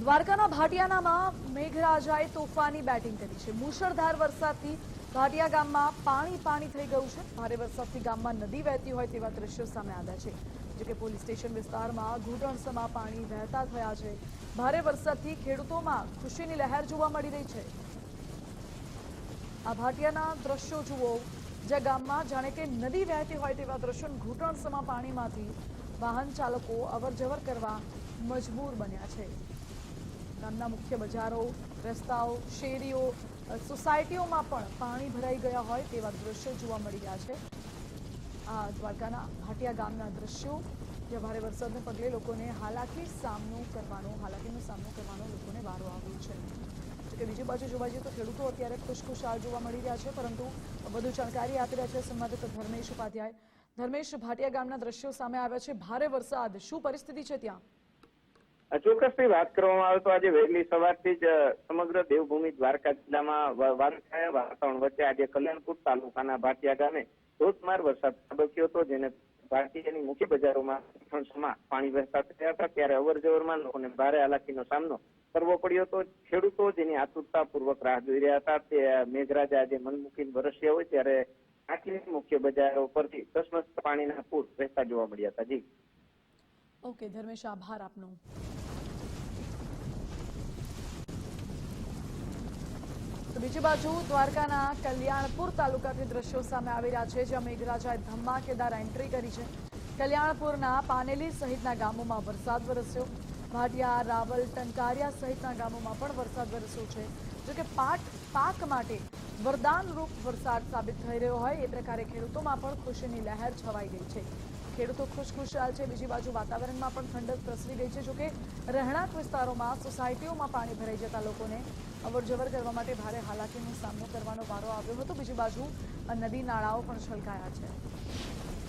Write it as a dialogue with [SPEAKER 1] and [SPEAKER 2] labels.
[SPEAKER 1] દ્વારકાના ભાટિયાનામાં મેઘરાજાએ તોફાની બેટિંગ કરી છે. મુશળધાર વરસાદથી ભાટિયા ગામમાં પાણી પાણી થઈ ગયું છે. ભારે વરસાદથી ગામમાં નદી વહેતી હોય તેવા દ્રશ્યો સામે આવ્યા છે. જોકે પોલીસ સ્ટેશન વિસ્તારમાં ઘૂંટણસમાં પાણી વહેતા થયા છે. ભારે વરસાદથી ખેડૂતોમાં ખુશીની લહેર જોવા મળી રહી છે. આ ભાટિયાના દ્રશ્યો જુઓ. જે ગામમાં જાણે કે નદી વહેતી હોય તેવા દ્રશ્યો ઘૂંટણસમાં પાણીમાંથી વાહન ચાલકો અવરજવર કરવા મજબૂર બન્યા છે. ગામના મુખ્ય બજારો, રસ્તાઓ, શેરીઓ સોસાયટીઓમાં પણ પાણી ભરાઈ ગયા હોય તેવા દ્રશ્યો જોવા મળી રહ્યા છે. આ દ્વારકાના ભાટિયા ગામના દ્રશ્યો જે ભારે વરસાદને પગલે લોકોને હાલાકી સામનો કરવાનો, હાલાકીનો સામનો કરવાનો લોકોને વારો આવ્યો છે. જોકે બીજી બાજુ જોવા જઈએ તો ખેડૂતો અત્યારે ખુશખુશાલ જોવા મળી રહ્યા છે, પરંતુ વધુ જાણકારી આપી રહ્યા છે સંવાદદાતા ધર્મેશ ઉપાધ્યાય. ધર્મેશ, ભાટિયા ગામના દ્રશ્યો સામે આવ્યા છે. ભારે વરસાદ. શું પરિસ્થિતિ છે ત્યાં?
[SPEAKER 2] ચોક્કસથી વાત કરવામાં આવે તો આજે વહેલી સવારથી જ સમગ્ર દેવભૂમિ દ્વારકા જિલ્લામાં વાદળછાયા વાતાવરણ વચ્ચે આજે કલ્યાણપુર તાલુકાના ભાટિયા ગામે ધોધમાર વરસાદ ખાબક્યો હતો, જેને ભાટિયાની મુખ્ય બજારોમાં ધૂંટણસમાં પાણી વહેતા થયા હતા ત્યારે અવરજવરમાં લોકોને ભારે હાલાકીનો સામનો કરવો પડ્યો હતો. ખેડૂતો જેની આતુરતાપૂર્વક રાહ જોઈ રહ્યા હતા, તે મેઘરાજા આજે મનમુકીને વરસ્યા હોય ત્યારે આટલી મુખ્ય બજારો પરથી ધસમસતા પાણીના પૂર વહેતા જોવા મળ્યા હતા. જી.
[SPEAKER 1] ઓકે, ધર્મેશ, આભાર આપનો. બીજી બાજુ દ્વારકાના કલ્યાણપુર તાલુકાથી દ્રશ્યો સામે આવી રહ્યા છે, જ્યાં મેઘરાજાએ ધમાકેદાર એન્ટ્રી કરી છે. કલ્યાણપુરના પાનેલી સહિતના ગામોમાં વરસાદ વરસ્યો. ભાટિયા, રાવલ, ટંકારિયા સહિતના ગામોમાં પણ વરસાદ વરસ્યો છે. જોકે પાક પાક માટે વરદાનરૂપ વરસાદ સાબિત થઈ રહ્યો હોય એ પ્રકારે ખેડૂતોમાં પણ ખુશીની લહેર છવાઈ ગઈ છે. ખેડૂતો ખુશખુશાલ છે. બીજી બાજુ વાતાવરણમાં પણ ઠંડક પ્રસરી ગઈ છે. જોકે રહેણાંક વિસ્તારોમાં સોસાયટીઓમાં પાણી ભરાઈ જતા લોકોને અવરજવર કરવા માટે ભારે હાલાકીનો સામનો કરવાનો વારો આવ્યો હતો. બીજી બાજુ નદી નાળાઓ પણ છલકાયા છે.